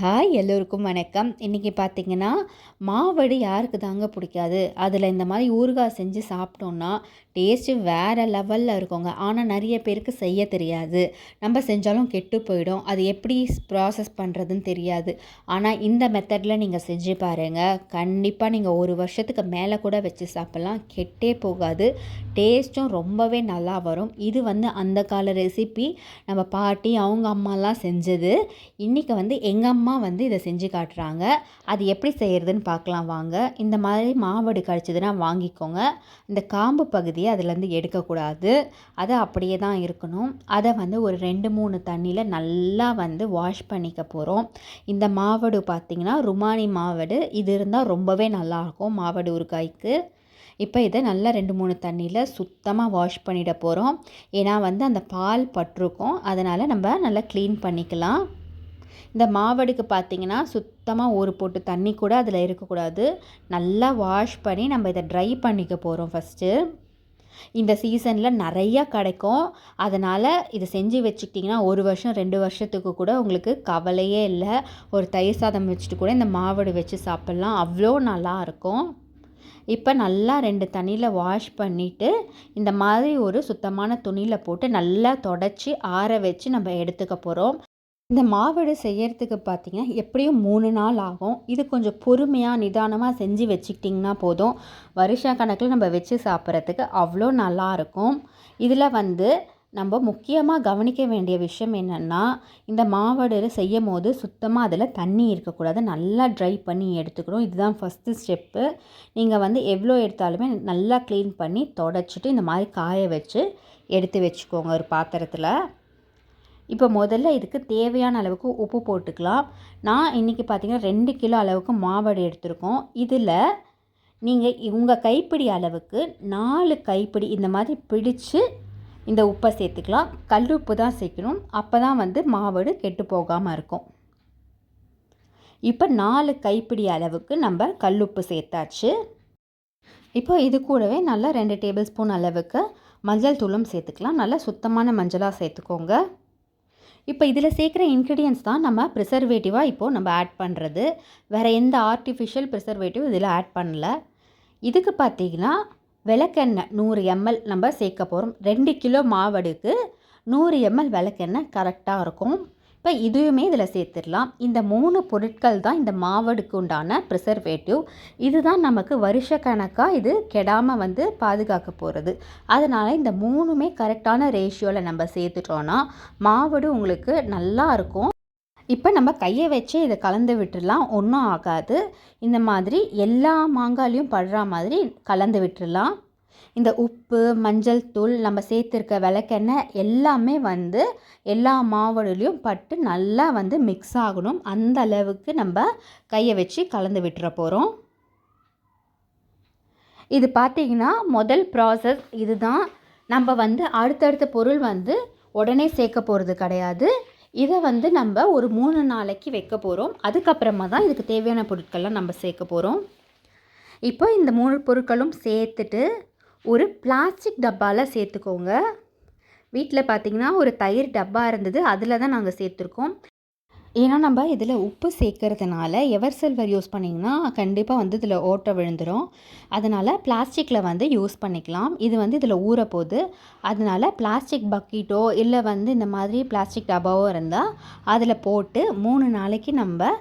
Hi எல்லோருக்கும் வணக்கம். இன்றைக்கி பார்த்தீங்கன்னா மாவடு யாருக்கு தாங்க பிடிக்காது? அதில் இந்த மாதிரி ஊறுகாய் செஞ்சு சாப்பிட்டோன்னா டேஸ்ட்டு வேறு லெவலில் இருக்குங்க. ஆனால் நிறைய பேருக்கு செய்ய தெரியாது. நம்ம செஞ்சாலும் கெட்டு போயிடும். அது எப்படி ப்ராசஸ் பண்ணுறதுன்னு தெரியாது. ஆனால் இந்த மெத்தடில் நீங்கள் செஞ்சு பாருங்கள் கண்டிப்பாக நீங்கள் ஒரு வருஷத்துக்கு மேலே கூட வச்சு சாப்பிட்லாம். கெட்டே போகாது. டேஸ்ட்டும் ரொம்பவே நல்லா வரும். இது வந்து அந்த கால ரெசிபி நம்ம பாட்டி அவங்க அம்மாலாம் செஞ்சது. இன்றைக்கி வந்து எங்கள் அம்மா வந்து இதை செஞ்சு காட்டுறாங்க. அது எப்படி செய்கிறதுன்னு பார்க்கலாம் வாங்க. இந்த மாதிரி மாவடு கழிச்சதுன்னா வாங்கிக்கோங்க. இந்த காம்பு பகுதியை அதுலேருந்து எடுக்கக்கூடாது. அது அப்படியே தான் இருக்கணும். அதை வந்து ஒரு ரெண்டு மூணு தண்ணியில் நல்லா வந்து வாஷ் பண்ணிக்க போகிறோம் இந்த மாவடு பார்த்திங்கன்னா ருமானி மாவடு. இது இருந்தால் ரொம்பவே நல்லாயிருக்கும் மாவடு ஊறுகாய்க்கு. இப்போ இதை நல்லா ரெண்டு மூணு தண்ணியில் சுத்தமாக வாஷ் பண்ணிட போகிறோம் ஏன்னா வந்து அந்த பால் பட்டிருக்கும். அதனால் நம்ம நல்லா க்ளீன் பண்ணிக்கலாம். இந்த மாவடுக்கு பார்த்திங்கன்னா சுத்தமாக ஒரு போட்டு தண்ணி கூட அதில் இருக்கக்கூடாது. நல்லா வாஷ் பண்ணி நம்ம இதை ட்ரை பண்ணிக்க போகிறோம் ஃபஸ்ட்டு இந்த சீசனில் நிறையா கிடைக்கும். அதனால் இதை செஞ்சு வச்சுக்கிட்டிங்கன்னா ஒரு வருஷம் ரெண்டு வருஷத்துக்கு கூட உங்களுக்கு கவலையே இல்லை. ஒரு தயிர் சாதம் வச்சுட்டு கூட இந்த மாவடு வச்சு சாப்பிட்லாம். அவ்வளோ நல்லாயிருக்கும் இப்போ நல்லா ரெண்டு தண்ணியில் வாஷ் பண்ணிவிட்டு இந்த மாதிரி ஒரு சுத்தமான துணியில் போட்டு நல்லா தொடச்சி ஆற வச்சு நம்ம எடுத்துக்க போகிறோம் இந்த மாவடு செய்யறதுக்கு பார்த்திங்கன்னா எப்படியும் மூணு நாள் ஆகும். இது கொஞ்சம் பொறுமையாக நிதானமாக செஞ்சு வச்சுக்கிட்டிங்கன்னா போதும். வருஷ கணக்கில் நம்ம வச்சு சாப்பிட்றதுக்கு அவ்வளோ நல்லாயிருக்கும் இதில் வந்து நம்ம முக்கியமாக கவனிக்க வேண்டிய விஷயம் என்னென்னா இந்த மாவடு செய்யும் போது சுத்தமாக அதில் தண்ணி இருக்கக்கூடாது. நல்லா ட்ரை பண்ணி எடுத்துக்கணும். இதுதான் ஃபஸ்ட்டு ஸ்டெப்பு நீங்கள் வந்து எவ்வளோ எடுத்தாலுமே நல்லா க்ளீன் பண்ணி தொடச்சிட்டு இந்த மாதிரி காய வச்சு எடுத்து வச்சுக்கோங்க ஒரு பாத்திரத்தில். இப்போ முதல்ல இதுக்கு தேவையான அளவுக்கு உப்பு போட்டுக்கலாம். நான் இன்றைக்கி பார்த்திங்கன்னா ரெண்டு கிலோ அளவுக்கு மாவடு எடுத்திருக்கோம். இதில் நீங்கள் உங்கள் கைப்பிடி அளவுக்கு நாலு கைப்பிடி இந்த மாதிரி பிடிச்சு இந்த உப்பை சேர்த்துக்கலாம். கல் உப்பு தான் சேர்க்கணும். அப்போ தான் வந்து மாவடு கெட்டு போகாமல் இருக்கும். இப்போ நாலு கைப்பிடி அளவுக்கு நம்ம கல்லுப்பு சேர்த்தாச்சு. இப்போ இது கூடவே நல்லா ரெண்டு டேபிள் ஸ்பூன் அளவுக்கு மஞ்சள் தூளும் சேர்த்துக்கலாம். நல்லா சுத்தமான மஞ்சளாக சேர்த்துக்கோங்க. இப்போ இதில் சேர்க்குற இன்க்ரீடியன்ஸ் தான் நம்ம ப்ரிசர்வேட்டிவாக இப்போது நம்ம ஆட் பண்ணுறது வேறு எந்த ஆர்டிஃபிஷியல் ப்ரிசர்வேட்டிவ் இதில் ஆட் பண்ணல. இதுக்கு பார்த்திங்கன்னா விளக்கெண்ணெய் நூறு எம்எல் நம்ம சேர்க்க போகிறோம் ரெண்டு கிலோ மாவடுக்கு நூறு எம்எல் விளக்கெண்ணெய் கரெக்டாக இருக்கும். இப்போ இதுவுமே இதில் சேர்த்துடலாம். இந்த மூணு பொருட்கள் தான் இந்த மாவடுக்கு உண்டான ப்ரிசர்வேட்டிவ் இதுதான் நமக்கு வருஷ கணக்காக இது கெடாமல் வந்து பாதுகாக்க போகிறது அதனால் இந்த மூணுமே கரெக்டான ரேஷியோவில் நம்ம சேர்த்துட்டோன்னா மாவடு உங்களுக்கு நல்லா இருக்கும். இப்போ நம்ம கையை வச்சு இதை கலந்து விட்டுடலாம். ஒன்றும் ஆகாது. இந்த மாதிரி எல்லா மாங்காலையும் படுற மாதிரி கலந்து விட்டுடலாம். இந்த உப்பு மஞ்சள் தூள் நம்ம சேர்த்துருக்க விளக்கெண்ணெய் எல்லாமே வந்து எல்லா மாவடுலேயும் பட்டு நல்லா வந்து மிக்ஸ் ஆகணும். அந்த அளவுக்கு நம்ம கையை வச்சு கலந்து விட்டுற போகிறோம் இது பார்த்திங்கன்னா முதல் ப்ராசஸ் இதுதான் நம்ம வந்து அடுத்தடுத்த பொருள் வந்து உடனே சேர்க்க போகிறது கிடையாது. இதை வந்து நம்ம ஒரு மூணு நாளைக்கு வைக்க போகிறோம் அதுக்கப்புறமா தான் இதுக்கு தேவையான பொருட்கள்லாம் நம்ம சேர்க்க போகிறோம் இப்போ இந்த மூணு பொருட்களும் சேர்த்துட்டு ஒரு பிளாஸ்டிக் டப்பாவில் சேர்த்துக்கோங்க. வீட்டில் பார்த்திங்கன்னா ஒரு தயிர் டப்பா இருந்தது அதில் தான் நாங்கள் சேர்த்துருக்கோம். ஏன்னா நம்ம இதில் உப்பு சேர்க்கறதுனால எவர் சில்வர் யூஸ் பண்ணிங்கன்னா கண்டிப்பாக வந்து இதில் ஓட்டை விழுந்துடும் அதனால் பிளாஸ்டிக்கில் வந்து யூஸ் பண்ணிக்கலாம். இது வந்து இதில் ஊற போகுது அதனால் பிளாஸ்டிக் பக்கெட்டோ இல்லை வந்து இந்த மாதிரி பிளாஸ்டிக் டப்பாவோ இருந்தால் அதில் போட்டு மூணு நாளைக்கு நம்ம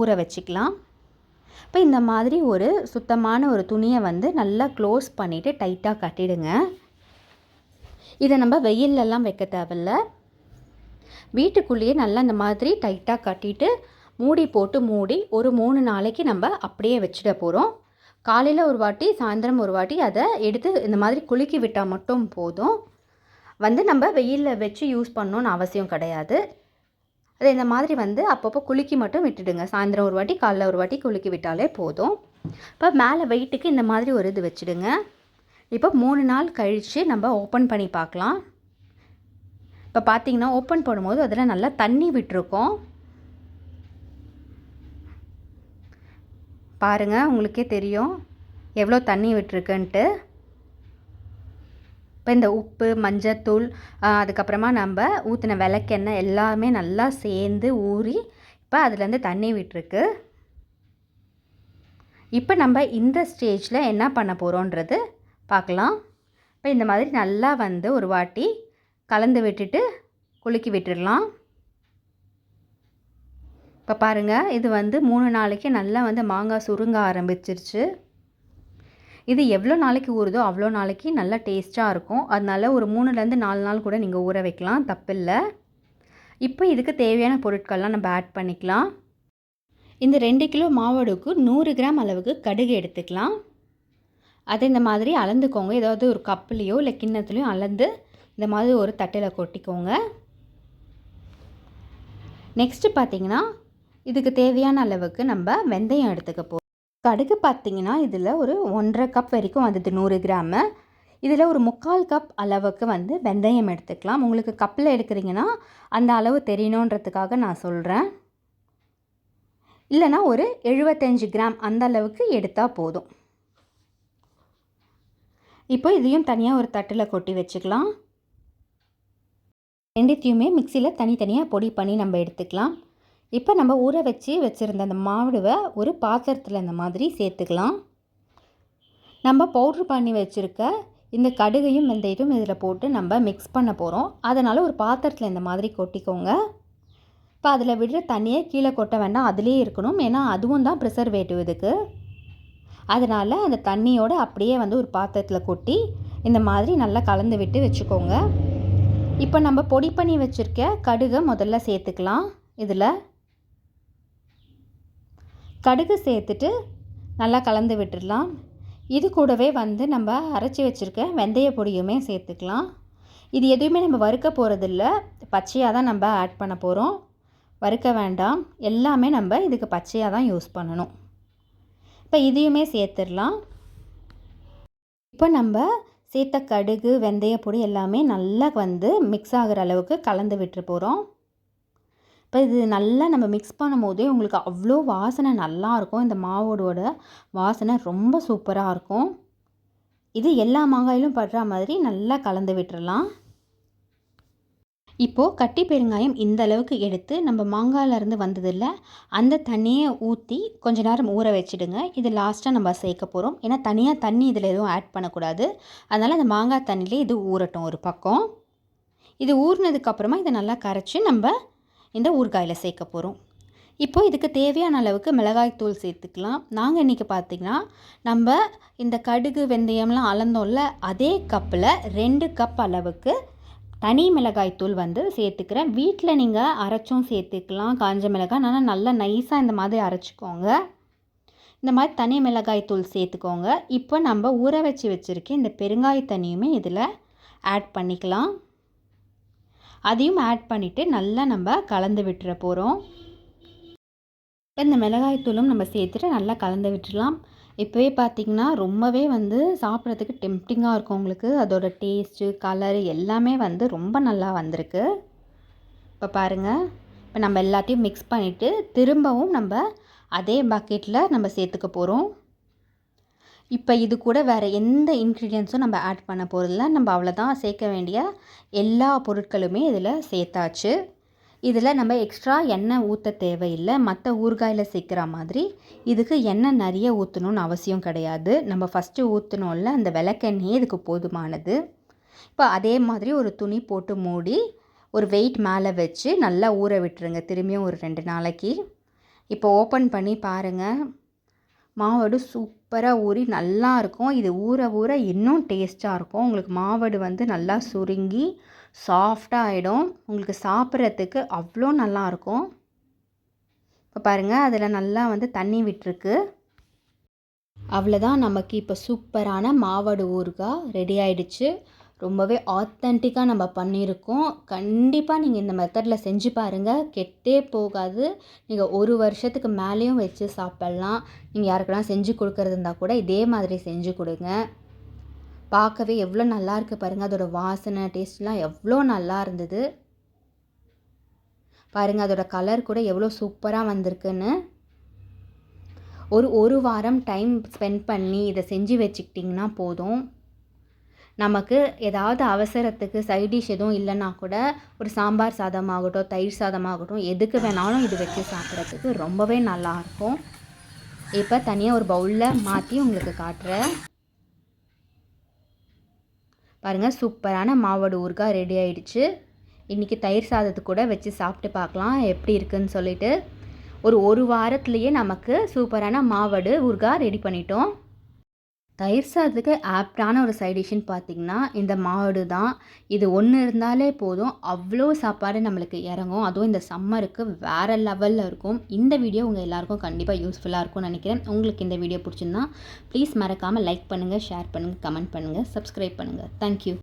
ஊற வச்சுக்கலாம். இப்போ இந்த மாதிரி ஒரு சுத்தமான ஒரு துணியை வந்து நல்லா க்ளோஸ் பண்ணிவிட்டு டைட்டாக கட்டிடுங்க. இதை நம்ம வெயிலெல்லாம் வைக்க தேவையில்ல. வீட்டுக்குள்ளேயே நல்லா இந்த மாதிரி டைட்டாக கட்டிட்டு மூடி போட்டு மூடி ஒரு மூணு நாளைக்கு நம்ம அப்படியே வச்சுட போகிறோம் காலையில் ஒரு வாட்டி சாயந்தரம் ஒரு வாட்டி அதை எடுத்து இந்த மாதிரி குலுக்கி விட்டால் மட்டும் போதும். வந்து நம்ம வெயிலில் வச்சு யூஸ் பண்ணணுன்னு அவசியம் கிடையாது. அதை இந்த மாதிரி வந்து அப்பப்போ குலுக்கி மட்டும் விட்டுடுங்க. சாயந்தரம் ஒரு வாட்டி காலைல ஒரு வாட்டி குலுக்கி விட்டாலே போதும். இப்போ மேலே வெயிட்டுக்கு இந்த மாதிரி ஒரு இது வச்சுடுங்க. இப்போ மூணு நாள் கழித்து நம்ம ஓப்பன் பண்ணி பார்க்கலாம். இப்போ பார்த்தீங்கன்னா ஓப்பன் பண்ணும்போது அதில் நல்லா தண்ணி விட்டுருக்கோம். பாருங்கள் உங்களுக்கே தெரியும் எவ்வளோ தண்ணி விட்டுருக்குன்ட்டு. இப்போ இந்த உப்பு மஞ்சத்தூள் அதுக்கப்புறமா நம்ம ஊற்றின விளக்கெண்ணெய் எல்லாமே நல்லா சேர்ந்து ஊறி இப்போ அதுலேருந்து தண்ணி விட்டுருக்கு. இப்போ நம்ம இந்த ஸ்டேஜில் என்ன பண்ண போகிறோன்றது பார்க்கலாம் இப்போ இந்த மாதிரி நல்லா வந்து ஒரு வாட்டி கலந்து விட்டுட்டு குலுக்கி விட்டுடலாம் இப்போ பாருங்கள் இது வந்து மூணு நாளைக்கு நல்லா வந்து மாங்காய் சுருங்க ஆரம்பிச்சிருச்சு. இது எவ்வளோ நாளைக்கு ஊறுதோ அவ்வளோ நாளைக்கு நல்லா டேஸ்ட்டாக இருக்கும். அதனால் ஒரு மூணுலேருந்து நாலு நாள் கூட நீங்கள் ஊற வைக்கலாம். தப்பில்லை. இப்போ இதுக்கு தேவையான பொருட்கள்லாம் நம்ம ஆட் பண்ணிக்கலாம். இந்த ரெண்டு கிலோ மாவடுக்கு நூறு கிராம் அளவுக்கு கடுகு எடுத்துக்கலாம். அதை இந்த மாதிரி அளந்துக்கோங்க. ஏதாவது ஒரு கப்புலேயோ இல்லை கிண்ணத்துலேயோ அளந்து இந்த மாதிரி ஒரு தட்டில் கொட்டிக்கோங்க. நெக்ஸ்ட்டு பார்த்தீங்கன்னா இதுக்கு தேவையான அளவுக்கு நம்ம வெந்தயம் எடுத்துக்க போகிறோம் கடுகு பார்த்திங்கன்னா இதில் ஒரு ஒன்றரை கப் வரைக்கும் வந்தது நூறு கிராமு இதில் ஒரு முக்கால் கப் அளவுக்கு வந்து வெந்தயம் எடுத்துக்கலாம். உங்களுக்கு கப்பில் எடுக்கிறீங்கன்னா அந்த அளவு தெரியணுன்றதுக்காக நான் சொல்கிறேன் இல்லைனா ஒரு எழுபத்தஞ்சு கிராம் அந்த அளவுக்கு எடுத்தால் போதும். இப்போ இதையும் தனியாக ஒரு தட்டில் கொட்டி வச்சுக்கலாம். ரெண்டுத்தையுமே மிக்சியில் தனித்தனியாக பொடி பண்ணி நம்ம எடுத்துக்கலாம். இப்போ நம்ம ஊற வச்சு வச்சுருந்த அந்த மாவுடுவை ஒரு பாத்திரத்தில் இந்த மாதிரி சேர்த்துக்கலாம். நம்ம பவுட்ரு பண்ணி வச்சுருக்க இந்த கடுகையும் வெந்தயத்தையும் இதில் போட்டு நம்ம மிக்ஸ் பண்ண போகிறோம் அதனால் ஒரு பாத்திரத்தில் இந்த மாதிரி கொட்டிக்கோங்க. இப்போ அதில் விடுற தண்ணியை கீழே கொட்ட வேண்டாம் அதிலே இருக்கணும். ஏன்னா அதுவும் தான் ப்ரிசர்வேட்டிவ் இதுக்கு. அதனால் அந்த தண்ணியோடு அப்படியே வந்து ஒரு பாத்திரத்தில் கொட்டி இந்த மாதிரி நல்லா கலந்து விட்டு வச்சுக்கோங்க. இப்போ நம்ம பொடி பண்ணி வச்சுருக்க கடுகை முதல்ல சேர்த்துக்கலாம். இதில் கடுகு சேர்த்துட்டு நல்லா கலந்து விட்டுடலாம். இது கூடவே வந்து நம்ம அரைச்சி வச்சுருக்க வெந்தய பொடியுமே சேர்த்துக்கலாம். இது எதுவுமே நம்ம வறுக்க போகிறதில்ல பச்சையாக தான் நம்ம ஆட் பண்ண போகிறோம் வறுக்க வேண்டாம். எல்லாமே நம்ம இதுக்கு பச்சையாக தான் யூஸ் பண்ணணும். இப்போ இதையுமே சேர்த்துடலாம். இப்போ நம்ம சேர்த்த கடுகு வெந்தய பொடி எல்லாமே நல்லா வந்து மிக்ஸ் ஆகிற அளவுக்கு கலந்து விட்டு போகிறோம் இப்போ இது நல்லா நம்ம மிக்ஸ் பண்ணும் போதே உங்களுக்கு அவ்வளோ வாசனை நல்லாயிருக்கும் இந்த மாவோடோட வாசனை ரொம்ப சூப்பராக இருக்கும். இது எல்லா மாங்காயிலும் படுற மாதிரி நல்லா கலந்து விட்டுறலாம். இப்போது கட்டி பெருங்காயம் இந்த அளவுக்கு எடுத்து நம்ம மாங்காயிலேருந்து வந்ததில்ல. அந்த தண்ணியை ஊற்றி கொஞ்ச நேரம் ஊற வச்சுடுங்க. இது லாஸ்ட்டாக நம்ம சேர்க்க போகிறோம் ஏன்னா தனியாக தண்ணி இதில் எதுவும் ஆட் பண்ணக்கூடாது. அதனால் அந்த மாங்காய் தண்ணியிலே இது ஊறட்டும் ஒரு பக்கம். இது ஊறினதுக்கப்புறமா இதை நல்லா கரைச்சி நம்ம இந்த ஊறுகாயில் சேர்க்க போகிறோம் இப்போது இதுக்கு தேவையான அளவுக்கு மிளகாய் தூள் சேர்த்துக்கலாம். நாங்கள் இன்றைக்கி பார்த்திங்கன்னா நம்ம இந்த கடுகு வெந்தயம்லாம் அளந்தோம்ல அதே கப்பில் ரெண்டு கப் அளவுக்கு தனி மிளகாய் தூள் வந்து சேர்த்துக்கிறேன். வீட்டில் நீங்கள் அரைச்சும் சேர்த்துக்கலாம். காஞ்ச மிளகாய் ஆனால் நல்லா நைஸாக இந்த மாதிரி அரைச்சிக்கோங்க. இந்த மாதிரி தனி மிளகாய் தூள் சேர்த்துக்கோங்க. இப்போ நம்ம ஊற வச்சு வச்சுருக்கேன் இந்த பெருங்காய தண்ணியுமே இதில் ஆட் பண்ணிக்கலாம். அதையும் ஆட் பண்ணிவிட்டு நல்லா நம்ம கலந்து விட்டுற போகிறோம் இந்த மிளகாய் தூளும் நம்ம சேர்த்துட்டு நல்லா கலந்து விட்டுடலாம் இப்போவே பார்த்திங்கன்னா ரொம்பவே வந்து சாப்பிட்றதுக்கு டெம்ப்டிங்காக இருக்கும் உங்களுக்கு. அதோட டேஸ்ட்டு கலரு எல்லாமே வந்து ரொம்ப நல்லா வந்திருக்கு. இப்போ பாருங்கள் இப்போ நம்ம எல்லாத்தையும் மிக்ஸ் பண்ணிவிட்டு திரும்பவும் நம்ம அதே பக்கெட்டில் நம்ம சேர்த்துக்க போகிறோம் இப்போ இது கூட வேறு எந்த இன்க்ரீடியன்ஸும் நம்ம ஆட் பண்ண போகிறதில்ல நம்ம அவ்வளோதான் சேர்க்க வேண்டிய எல்லா பொருட்களுமே இதில் சேர்த்தாச்சு. இதில் நம்ம எக்ஸ்ட்ரா எண்ணெய் ஊற்ற தேவையில்லை. மற்ற ஊறுகாயில் சேர்க்குற மாதிரி இதுக்கு எண்ணெய் நிறைய ஊற்றணும்னு அவசியம் கிடையாது. நம்ம ஃபஸ்ட்டு ஊற்றணும்ல அந்த விளக்கெண்ணெயே இதுக்கு போதுமானது. இப்போ அதே மாதிரி ஒரு துணி போட்டு மூடி ஒரு வெயிட் மேலே வச்சு நல்லா ஊற விட்டுருங்க. திரும்பியும் ஒரு ரெண்டு நாளைக்கு. இப்போ ஓப்பன் பண்ணி பாருங்கள் மாவடு சூப்பராக ஊறி நல்லா இருக்கும். இது ஊற ஊற இன்னும் டேஸ்ட்டாக இருக்கும். உங்களுக்கு மாவடு வந்து நல்லா சுருங்கி சாஃப்டாக ஆகிடும் உங்களுக்கு சாப்பிட்றதுக்கு அவ்வளோ நல்லாயிருக்கும் இப்போ பாருங்கள் அதில் நல்லா வந்து தண்ணி விட்டுருக்கு. அவ்வளோதான் நமக்கு இப்போ சூப்பரான மாவடு ஊறுகாய் ரெடி ஆயிடுச்சு. ரொம்பவே ஆத்தன்டிக்காக நம்ம பண்ணியிருக்கோம். கண்டிப்பாக நீங்கள் இந்த மெத்தடில் செஞ்சு பாருங்கள் கெட்டே போகாது. நீங்கள் ஒரு வருஷத்துக்கு மேலேயும் வச்சு சாப்பிட்லாம். நீங்கள் யாருக்கெல்லாம் செஞ்சு கொடுக்குறது இருந்தால் கூட இதே மாதிரி செஞ்சு கொடுங்க. பார்க்கவே எவ்வளோ நல்லா இருக்குது பாருங்கள் அதோட வாசனை டேஸ்ட்லாம் எவ்வளோ நல்லா இருந்தது. பாருங்கள் அதோட கலர் கூட எவ்வளோ சூப்பராக வந்திருக்குன்னு. ஒரு ஒரு வாரம் டைம் ஸ்பெண்ட் பண்ணி இதை செஞ்சு வச்சுக்கிட்டிங்கன்னா போதும். நமக்கு ஏதாவது அவசரத்துக்கு சைட் டிஷ் எதுவும் இல்லைன்னா கூட ஒரு சாம்பார் சாதமாகட்டும் தயிர் சாதமாகட்டும் எதுக்கு வேணாலும் இது வச்சு சாப்பிட்றதுக்கு ரொம்பவே நல்லாயிருக்கும் இப்போ தனியாக ஒரு பவுலில் மாற்றி உங்களுக்கு காட்டுறேன். பாருங்கள் சூப்பரான மாவடு ஊறுகாய் ரெடி ஆயிடுச்சு. இன்றைக்கி தயிர் சாதத்து கூட வச்சு சாப்பிட்டு பார்க்கலாம் எப்படி இருக்குன்னு சொல்லிட்டு. ஒரு ஒரு வாரத்துலேயே நமக்கு சூப்பரான மாவடு ஊறுகாய் ரெடி பண்ணிட்டோம். தயிர் சாதத்துக்கு ஆப்டான ஒரு சைட் டிஷ்ஷுன்னு பார்த்தீங்கன்னா இந்த மாடு தான் இது ஒன்று இருந்தாலே போதும். அவ்வளோ சாப்பாடு நம்மளுக்கு இறங்கும். அதுவும் இந்த சம்மருக்கு வேறு லெவலில் இருக்கும். இந்த வீடியோ உங்கள் எல்லாருக்கும் கண்டிப்பாக யூஸ்ஃபுல்லாக இருக்கும்னு நினைக்கிறேன். உங்களுக்கு இந்த வீடியோ பிடிச்சிருந்தா ப்ளீஸ் மறக்காமல் லைக் பண்ணுங்கள் ஷேர் பண்ணுங்கள் கமெண்ட் பண்ணுங்கள் சப்ஸ்கிரைப் பண்ணுங்கள் தேங்க்யூ